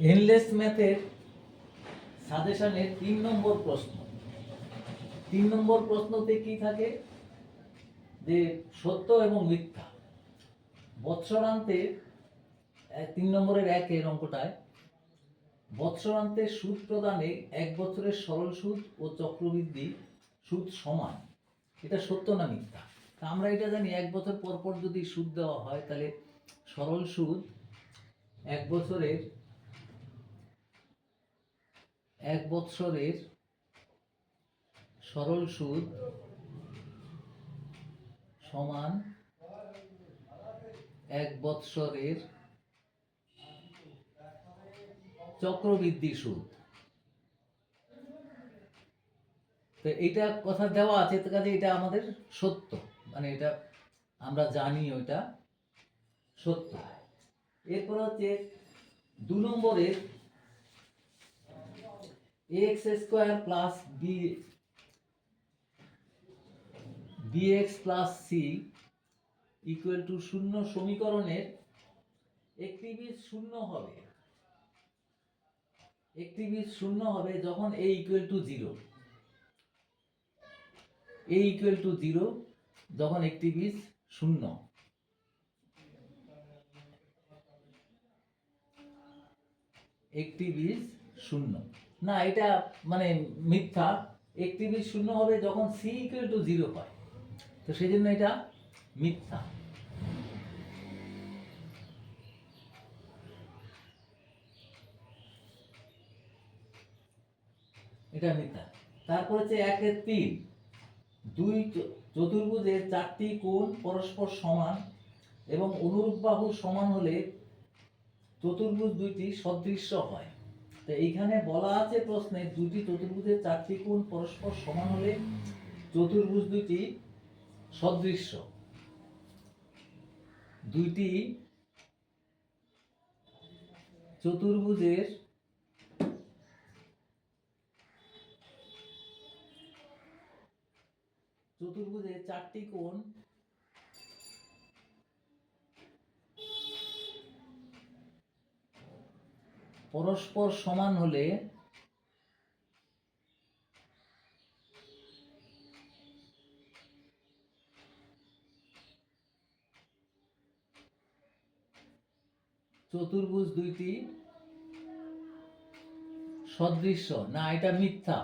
Endless ম্যাথের সাজেশনের তিন নম্বর প্রশ্ন। তিন নম্বর প্রশ্নতে কি থাকে? যে সত্য এবং মিথ্যা। বৎসরান্তে এক- তিন নম্বরের একের অঙ্কটায়, বৎসরান্তে সুদ প্রদানে এক বছরের সরল সুদ ও চক্রবৃদ্ধি সুদ সমান। এটা সত্য না মিথ্যা? তা আমরা এটা জানি, এক বছর পর পর যদি সুদ দেওয়া হয়, তাহলে সরল সুদ এক বছরের এক বৎসরের সরল সুদ সমান এক বৎসরের চক্রবৃদ্ধি সুদ। তো এইটা কথা দেওয়া আছে কাজে এটা আমাদের সত্য। মানে এটা আমরা জানি ওইটা সত্য। এরপর হচ্ছে দু নম্বরের x square plus b bx plus c equal to শূন্য সমীকরণের একটি বীজ শূন্য হবে। একটি বীজ শূন্য হবে যখন a equal to zero a equal to zero যখন একটি বীজ শূন্য। একটি বীজ শূন্য। না, এটা মানে মিথ্যা। একটি বীজ শূন্য হবে যখন সি ইকুয়াল টু জিরো হয়। তো সেই জন্য এটা মিথ্যা। এটা মিথ্যা। তারপর হচ্ছে একের তিন। দুই চতুর্ভুজের চারটি কোণ পরস্পর সমান এবং অনুরূপ বাহু সমান হলে চতুর্ভুজ দুইটি সদৃশ্য হয়। তো এইখানে বলা আছে প্রশ্নে দুটি চতুর্ভুজের চারটি কোণ পরস্পর সমান হলে চতুর্ভুজ দুটি সদৃশ্য। দুইটি চতুর্ভুজের চতুর্ভুজের চারটি কোণ পরস্পর সমান হলে চতুর্ভুজ দুইটি সদৃশ্য। না, এটা মিথ্যা,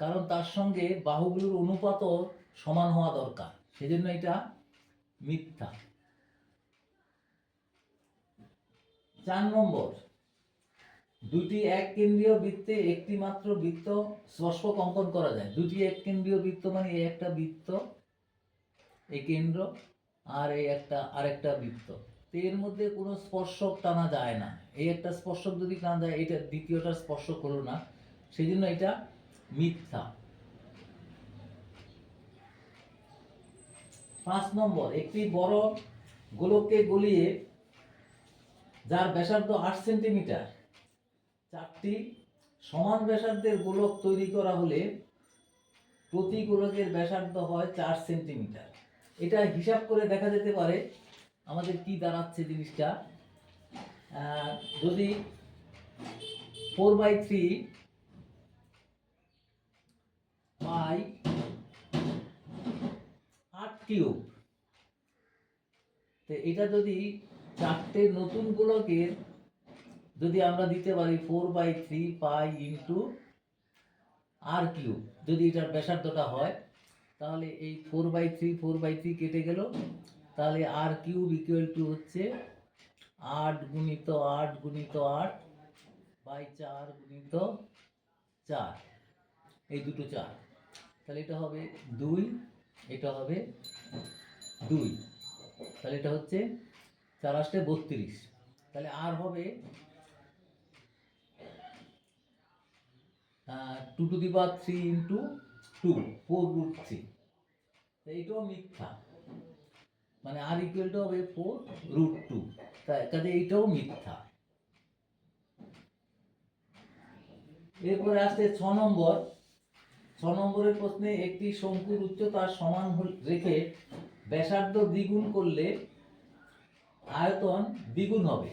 কারণ তার সঙ্গে বাহুগুলোর অনুপাতও সমান হওয়া দরকার। সেজন্য এটা মিথ্যা। চার নম্বর দুটি এক কেন্দ্রীয় বৃত্তে একটি মাত্র বৃত্ত স্পর্শক অঙ্কন করা যায়। দুটি এক কেন্দ্রীয় বৃত্ত মানে এই একটা বৃত্ত এই কেন্দ্র, আর এই একটা আরেকটা বৃত্ত। তো এর মধ্যে কোনো স্পর্শক টানা যায় না। এই একটা স্পর্শক যদি টানা যায়, এটা দ্বিতীয়টা স্পর্শক হলো না। সেই জন্য এটা মিথ্যা। পাঁচ নম্বর, একটি বড় গোলককে গলিয়ে, যার ব্যাসার্ধ আট সেন্টিমিটার সমান ব্যাসার্ধের গোলক তৈরি করা হলে প্রতি গোলকের ব্যাসার্ধ হয় চার সেন্টিমিটার। এটা হিসাব করে দেখা যেতে পারে আমাদের কি দাঁড়াচ্ছে জিনিসটা। যদি ফোর বাই থ্রি বাই আট কিউব। তো এটা যদি চারটে নতুন গোলকের যদি আমরা দিতে পারি four by three pi into r cube যদি এটার ব্যাসার্ধটা হয়, তাহলে এই four by three four by three কেটে গেল, তাহলে আর কিউব ইকুয়াল টু হচ্ছে আট গুণিত আট গুণিত আট বাই চার গুণিত চার, এই দুটো চার। তাহলে এটা হবে দুই, এটা হবে দুই, তাহলে এটা হচ্ছে চার আসতে বত্রিশ। তাহলে আর হবে two to the power three into two four root three এইটাও মিথ্যা। মানে আর ইকুয়ালটা হবে ফোর রুট টু কাজে এইটাও মিথ্যা। এরপরে আসছে ছ নম্বর। ছ নম্বরের প্রশ্নে একটি শঙ্কুর উচ্চতা সমান রেখে ব্যাসার্ধ দ্বিগুণ করলে আয়তন দ্বিগুণ হবে।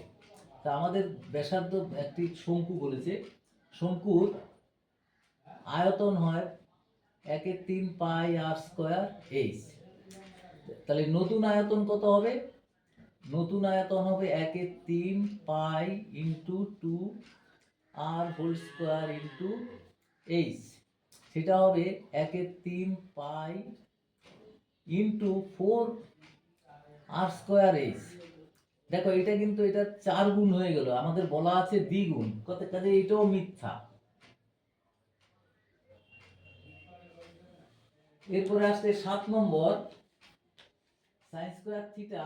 তা আমাদের ব্যাসার্ধ একটি শঙ্কু বলেছে। শঙ্কুর আয়তন হয় একে তিন পাই আর স্কোয়ার এইচ তাহলে নতুন আয়তন কত হবে? নতুন আয়তন হবে একে তিন pi into two r whole square into h সেটা হবে একে তিন pi into four r square h দেখো, এটা কিন্তু এটা চার গুণ হয়ে গেল। আমাদের বলা আছে দ্বিগুণ। কত কাজে এটাও মিথ্যা। এরপরে আসছে সাত নম্বর sine square theta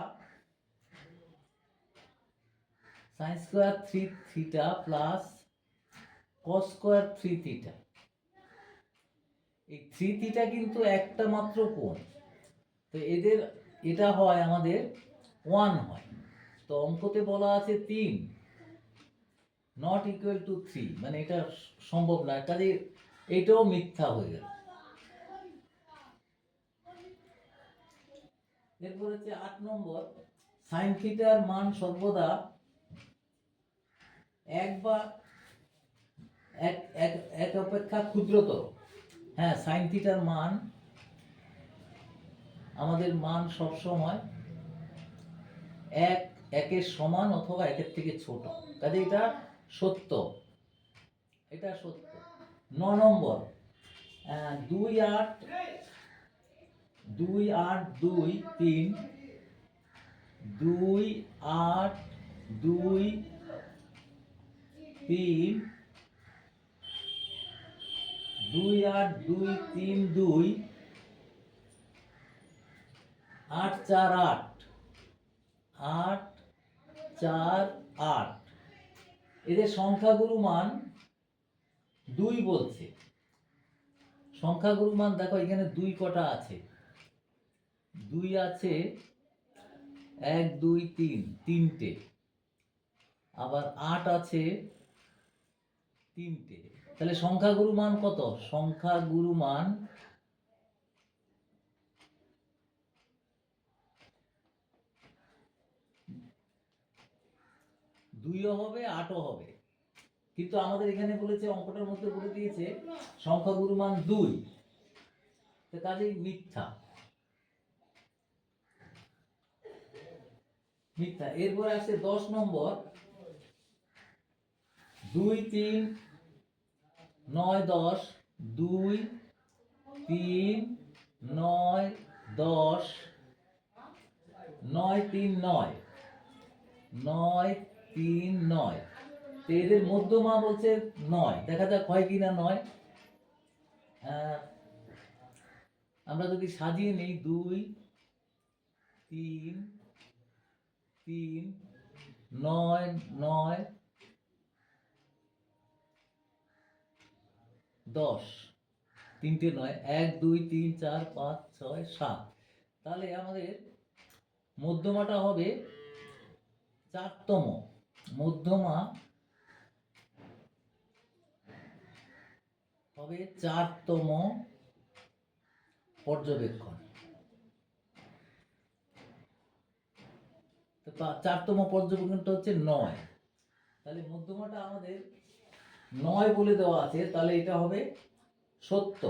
sine square three theta plus cos square three theta এই থ্রি থিটা কিন্তু একটা মাত্র কোণ। তো এদের, এটা হয় আমাদের ওয়ান হয়। তো অঙ্কতে বলা আছে তিন নট ইকুয়াল টু থ্রি মানে এটা সম্ভব না। কাজে এটাও মিথ্যা হয়ে গেল। এরপর হচ্ছে আট নম্বর সাইন থিটার মান সর্বদা এক বা এক এক এক অপেক্ষা ক্ষুদ্রতর। হ্যাঁ সাইন থিটার মান, আমাদের মান সব সময় এক, একের সমান অথবা একের থেকে ছোট। কাজে এটা সত্য। এটা সত্য। ন নম্বর দুই আট দুই আট দুই তিন, দুই আট দুই তিন, দুই আট দুই তিন দুই, আট চার আট আট চার আট। এদের সংখ্যাগুরু মান দুই বলছে। সংখ্যাগুরু মান দেখো এখানে দুই কটা আছে। দুই আছে এক, দুই, তিন, তিনটে। আবার আট আছে তিনটে। তাহলে সংখ্যাগুরু মান কত? সংখ্যাগুরু মান দুইও হবে, আটও হবে। কিন্তু আমাদের এখানে বলেছে, অঙ্কটার মধ্যে বলে দিয়েছে, সংখ্যাগুরু মান দুই। কাজেই মিথ্যা। মিথ্যা এরপরে আসছে দশ নম্বর। দুই, তিন, নয়, দশ, দুই, তিন, নয়, দশ, নয়, তিন, নয় নয়, তিন, নয়। তো এদের মধ্যমা বলছে নয়। দেখা যাক হয় কি না নয় আমরা যদি সাজিয়ে নিই, দুই, তিন তিন, নয় নয়, দশ। তিনটে নয়, এক, দুই, তিন, চার, পাঁচ, ছয়, সাত। তাহলে আমাদের মধ্যমাটা হবে চারতম। মধ্যমা হবে চারতম পর্যবেক্ষণ তো তা- চারতম পর্যবেক্ষণটা হচ্ছে নয়। তাহলে মধ্যমাটা আমাদের নয় বলে দেওয়া আছে, তাহলে এটা হবে সত্য।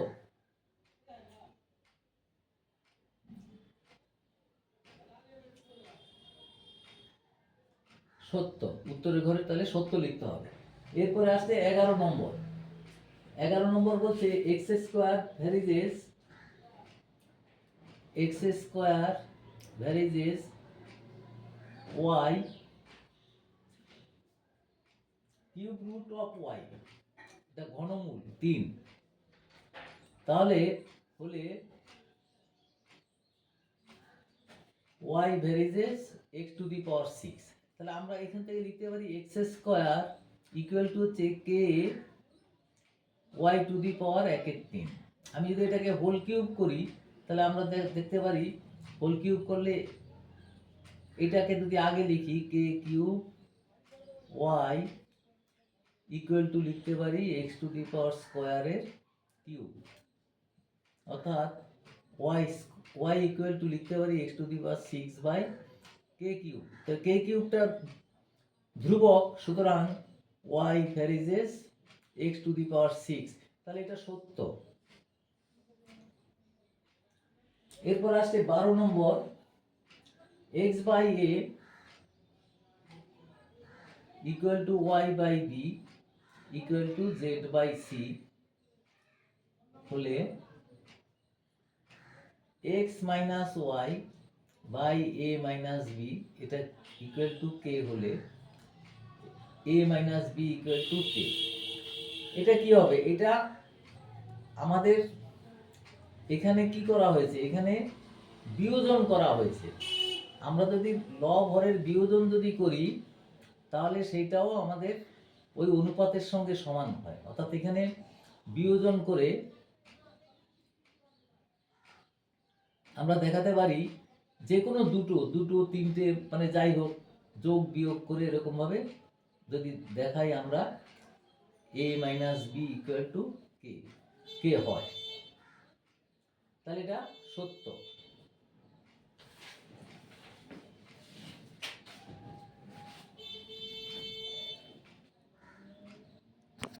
সত্য উত্তরের ঘরে তাহলে সত্য লিখতে হবে। এরপরে আসছে এগারো নম্বর। এগারো নম্বর বলছে x square varies, x square varies y cube root of y এটা ঘনমূল, তিন। তাহলে হলে y varies x to the power six তাহলে আমরা এখান থেকে লিখতে পারি এক্স স্কোয়ার ইকুয়াল টু হচ্ছে কে ওয়াই টু দি পাওয়ার একের তিন। আমি যদি এটাকে হোল কিউব করি, তাহলে আমরা দেখতে পারি হোল কিউব করলে এটাকে যদি আগে লিখি k Q y equal to লিখতে পারি এক্স টু দি পাওয়ার স্কোয়ারের কিউ অর্থাৎ ওয়াই ওয়াই ইকুয়াল টু লিখতে পারি x to the power six by k cube তো কে কিউবটা ধ্রুবক, সুতরাং y varies x to the power six তাহলে এটা সত্য। এরপর আসছে বারো নম্বর। X by a equal to y by b equal to z by c হলে x minus y by a minus b এটা ইকুয়াল টু কে হলে a minus b equal to k এটা কি হবে? এটা আমাদের এখানে কি করা হয়েছে? এখানে বিয়োজন করা হয়েছে। আমরা যদি ল ভরের বিয়োজন যদি করি, তাহলে সেইটাও আমাদের ওই অনুপাতের সঙ্গে সমান হয়। অর্থাৎ এখানে বিয়োজন করে আমরা দেখাতে পারি যে কোনো দুটো দুটো, তিনটে মানে যাই হোক, যোগ, বিয়োগ করে এরকম ভাবে যদি দেখাই আমরা a minus b equal to k k হয়। তাহলে এটা সত্য।